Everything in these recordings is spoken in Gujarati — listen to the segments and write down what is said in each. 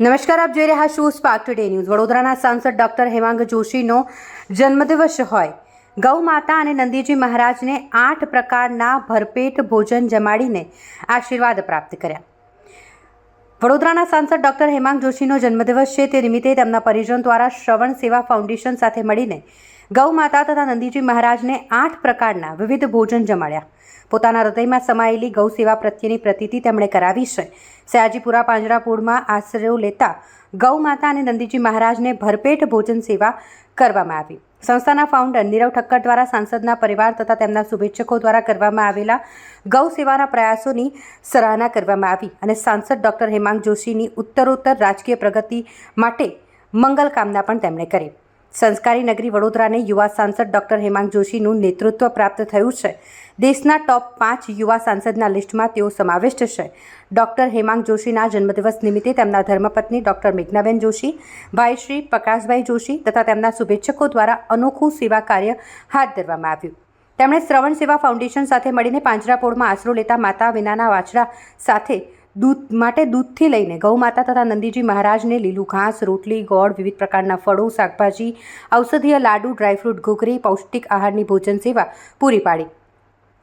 નમસ્કાર, આપ જોઈ રહ્યા છો સ્પાર્ક ટુડે ન્યૂઝ વડોદરાના સાંસદ ડોક્ટર હેમાંગ જોશીનો જન્મદિવસ હોય. ગૌ માતા અને નંદીજી મહારાજને આઠ પ્રકારના ભરપેટ ભોજન જમાડીને આશીર્વાદ પ્રાપ્ત કર્યા. વડોદરાના સાંસદ ડોક્ટર હેમાંગ જોશીનો જન્મદિવસ છે. તે નિમિત્તે તેમના પરિજન દ્વારા શ્રવણ સેવા ફાઉન્ડેશન સાથે મળીને ગૌ માતા તથા નંદીજી મહારાજને આઠ પ્રકારના વિવિધ ભોજન જમાડ્યા. પોતાના હૃદયમાં સમાયેલી ગૌ સેવા પ્રત્યેની પ્રતીતિ તેમણે કરાવી છે. સયાજીપુરા પાંજરાપુરમાં આશ્રયો લેતા ગૌ માતા અને નંદીજી મહારાજને ભરપેટ ભોજન સેવા કરવામાં આવી. સંસ્થાના ફાઉન્ડર નીરવ ઠક્કર દ્વારા સાંસદના પરિવાર તથા તેમના શુભેચ્છકો દ્વારા કરવામાં આવેલા ગૌ સેવાના પ્રયાસોની સરાહના કરવામાં આવી અને સાંસદ ડોક્ટર હેમાંગ જોશીની ઉત્તરોત્તર રાજકીય પ્રગતિ માટે મંગલ કામના પણ તેમણે કરી. સંસ્કારી નગરી વડોદરાને યુવા સાંસદ ડોક્ટર હેમાંગ જોશીનું નેતૃત્વ પ્રાપ્ત થયું છે. દેશના ટોપ પાંચ યુવા સાંસદના લિસ્ટમાં તેઓ સમાવિષ્ટ છે. ડોક્ટર હેમાંગ જોશીના જન્મદિવસ નિમિત્તે તેમના ધર્મપત્ની ડોક્ટર મેઘનાબેન જોશી ભાઈ શ્રી પ્રકાશભાઈ જોશી તથા તેમના શુભેચ્છકો દ્વારા અનોખું સેવા કાર્ય હાથ ધરવામાં આવ્યું. તેમણે શ્રવણ સેવા ફાઉન્ડેશન સાથે મળીને પાંજરાપોળમાં આશરો લેતા માતા વિનાના વાછડા સાથે દૂધ માટે દૂધથી લઈને ગૌ માતા તથા નંદીજી મહારાજને લીલું ઘાસ, રોટલી, ગોળ, વિવિધ પ્રકારના ફળો, શાકભાજી, ઔષધીય લાડુ, ડ્રાયફ્રૂટ, ઘૂઘરી, પૌષ્ટિક આહારની ભોજન સેવા પૂરી પાડી.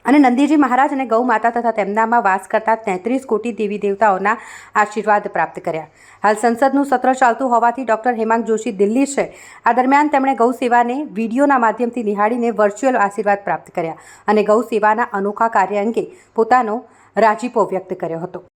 અને નંદીજી મહારાજ અને ગૌ માતા તથા તેમનામાં વાસ કરતા તેત્રીસ કોટી દેવી દેવતાઓના આશીર્વાદ પ્રાપ્ત કર્યા. હાલ સંસદનું સત્ર ચાલતું હોવાથી ડોક્ટર હેમાંગ જોશી દિલ્હી છે. આ દરમિયાન તેમણે ગૌ સેવાને વિડીયોના માધ્યમથી નિહાળીને વર્ચ્યુઅલ આશીર્વાદ પ્રાપ્ત કર્યા અને ગૌ સેવાના અનોખા કાર્ય અંગે પોતાનો રાજીપો વ્યક્ત કર્યો હતો.